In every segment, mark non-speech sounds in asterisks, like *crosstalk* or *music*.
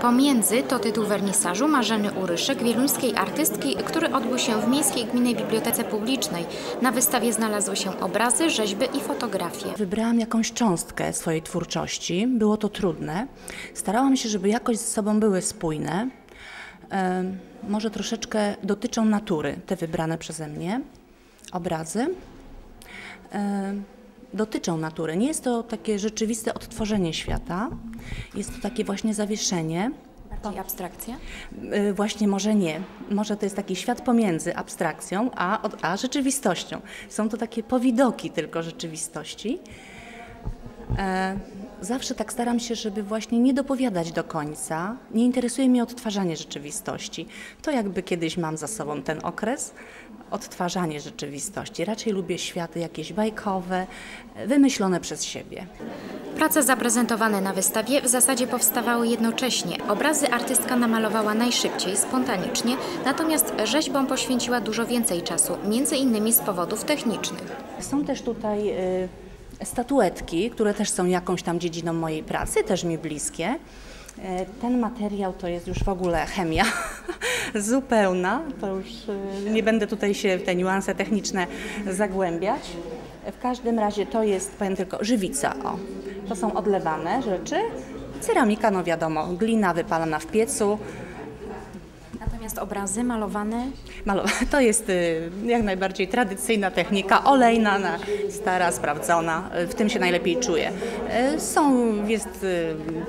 Pomiędzy to tytuł wernisażu Marzeny Uryszek, wieluńskiej artystki, który odbył się w Miejskiej Gminnej Bibliotece Publicznej. Na wystawie znalazły się obrazy, rzeźby i fotografie. Wybrałam jakąś cząstkę swojej twórczości. Było to trudne. Starałam się, żeby jakoś ze sobą były spójne. E, może troszeczkę dotyczą natury, te wybrane przeze mnie obrazy. Dotyczą natury. Nie jest to takie rzeczywiste odtworzenie świata. Jest to takie właśnie zawieszenie. Bardziej abstrakcja? Y, Właśnie może nie. Może to jest taki świat pomiędzy abstrakcją a, a rzeczywistością. Są to takie powidoki tylko rzeczywistości. E, zawsze tak staram się, żeby właśnie nie dopowiadać do końca. Nie interesuje mnie odtwarzanie rzeczywistości. To jakby kiedyś mam za sobą ten okres. Odtwarzanie rzeczywistości. Raczej lubię światy jakieś bajkowe, wymyślone przez siebie. Prace zaprezentowane na wystawie w zasadzie powstawały jednocześnie. Obrazy artystka namalowała najszybciej, spontanicznie, natomiast rzeźbom poświęciła dużo więcej czasu, między innymi z powodów technicznych. Są też tutaj y, statuetki, które też są jakąś tam dziedziną mojej pracy, też mi bliskie. E, Ten materiał to jest już w ogóle chemia *laughs* zupełna. To już y, nie będę tutaj się w te niuanse techniczne zagłębiać. W każdym razie to jest, powiem tylko, żywica. O. To są odlewane rzeczy. Ceramika, no wiadomo, glina wypalana w piecu. Natomiast obrazy malowane Malowa- *laughs* To jest y, jak najbardziej tradycyjna technika, olejna, na- stara, sprawdzona, y, w tym się najlepiej czuję. Y, Są, jest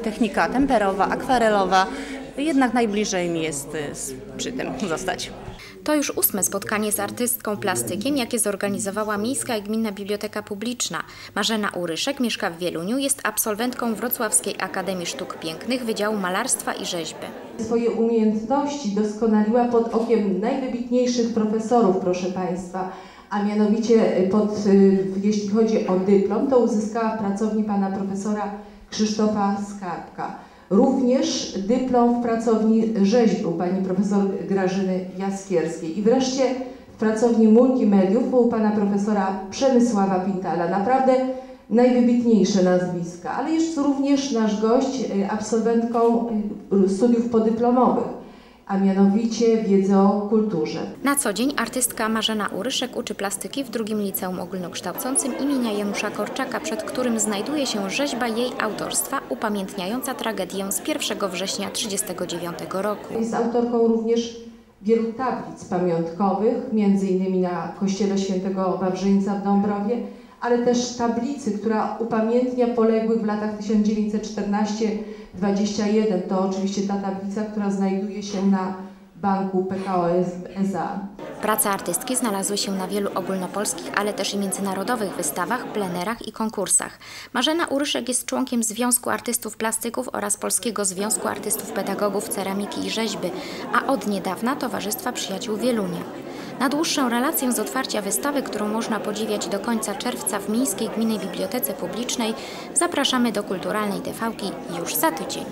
technika temperowa, akwarelowa, jednak najbliżej mi jest przy tym zostać. To już ósme spotkanie z artystką plastykiem, jakie zorganizowała Miejska i Gminna Biblioteka Publiczna. Marzena Uryszek mieszka w Wieluniu, jest absolwentką Wrocławskiej Akademii Sztuk Pięknych Wydziału Malarstwa i Rzeźby. Swoje umiejętności doskonaliła pod okiem najwybitniejszych profesorów, proszę Państwa, a mianowicie pod, y, jeśli chodzi o dyplom, to uzyskała w pracowni pana profesora Krzysztofa Skarbka. Również dyplom w pracowni rzeźby u pani profesor Grażyny Jaskierskiej. I wreszcie w pracowni multimediów u pana profesora Przemysława Pintala. Naprawdę najwybitniejsze nazwiska, ale jest również nasz gość, y, absolwentką y, studiów podyplomowych, a mianowicie wiedzę o kulturze. Na co dzień artystka Marzena Uryszek uczy plastyki w drugim liceum ogólnokształcącym imienia Janusza Korczaka, przed którym znajduje się rzeźba jej autorstwa upamiętniająca tragedię z 1 września 1939 roku. Jest autorką również wielu tablic pamiątkowych, między innymi na kościele świętego Wawrzyńca w Dąbrowie, ale też tablicy, która upamiętnia poległych w latach 1914-21. To oczywiście ta tablica, która znajduje się na banku PKO SA. Prace artystki znalazły się na wielu ogólnopolskich, ale też i międzynarodowych wystawach, plenerach i konkursach. Marzena Uryszek jest członkiem Związku Artystów Plastyków oraz Polskiego Związku Artystów Pedagogów Ceramiki i Rzeźby, a od niedawna Towarzystwa Przyjaciół Wielunia. Na dłuższą relację z otwarcia wystawy, którą można podziwiać do końca czerwca w Miejskiej Gminnej Bibliotece Publicznej, zapraszamy do Kulturalnej TVki już za tydzień.